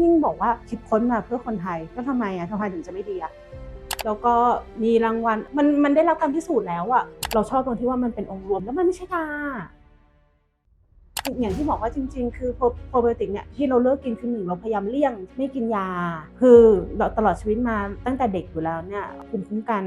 ยิ่งบอกว่าคิดค้นมาเพื่อคนไทยก็ทำไมอะทำไมถึงจะไม่ดีอะแล้วก็มีรางวัลมันมันได้รับการพิสูจน์แล้วอะเราชอบตรงที่ว่ามันเป็นองค์รวมแล้วมันไม่ใช่กา อย่างที่บอกว่าจริง ๆ คือโปรไบโอติกเนี่ยที่เราเลิกกินคือหนึ่งเราพยายามเลี่ยงไม่กินยา คือเราตลอดชีวิตมาตั้งแต่เด็กอยู่แล้วเนี่ยภูมิคุ้มกัน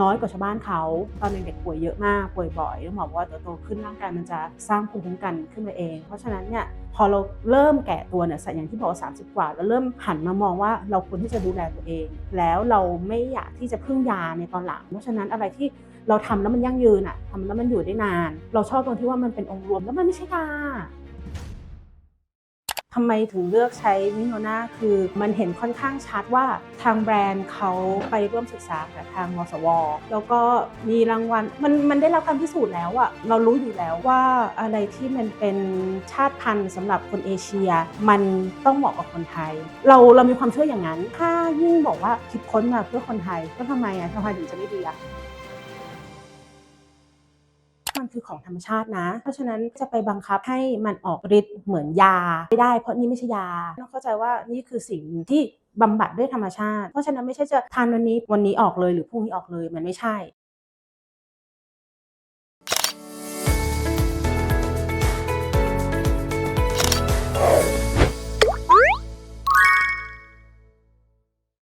น้อยกว่าชาวบ้านเขา ตอนเด็กๆป่วยเยอะมากป่วยบ่อยแล้วหมอบอกว่าโตๆขึ้นร่างกายมันจะสร้างภูมิคุ้มกันขึ้นมาเอง เพราะฉะนั้นเนี่ยพอเราเริ่มแก่ตัวเนี่ยอย่างที่บอกว่า30กว่าเราเริ่มหันมามองว่าเราควรที่จะดูแลตัวเอง แล้วเราไม่อยากที่จะพึ่งยาในตอนหลัง เพราะฉะนั้นอะไรที่เราทำแล้วมันยั่งยืนอะแล้วมันอยู่ได้นาน เราชอบตรงที่ว่ามันเป็นองค์รวมแล้วมันไม่ใช่ยาทำไมถึงเลือกใช้วิโนนาคือมันเห็นค่อนข้างชัดว่าทางแบรนด์เขาไปร่วมศึกษากับทางมสว แล้วก็มีรางวัลมันมันได้รับการพิสูจน์แล้วอะเรารู้อยู่แล้วว่าอะไรที่มันเป็นชาติพันธุ์สำหรับคนเอเชีย มันต้องเหมาะกับคนไทย เราเรามีความเชื่ออย่างนั้น ถ้ายิ่งบอกว่าคิดค้นมาเพื่อคนไทยก็ทำไมอะทำไมถึงจะไม่ดีอะ คือของธรรมชาตินะ เพราะฉะนั้นจะไปบังคับให้มันออกฤทธิ์เหมือนยาไม่ได้ เพราะนี่ไม่ใช่ยาต้องเข้าใจว่านี่คือสิ่งที่บำบัดด้วยธรรมชาติ เพราะฉะนั้นไม่ใช่จะทานวันนี้วันนี้ออกเลยหรือพรุ่งนี้ออกเลยมันไม่ใช่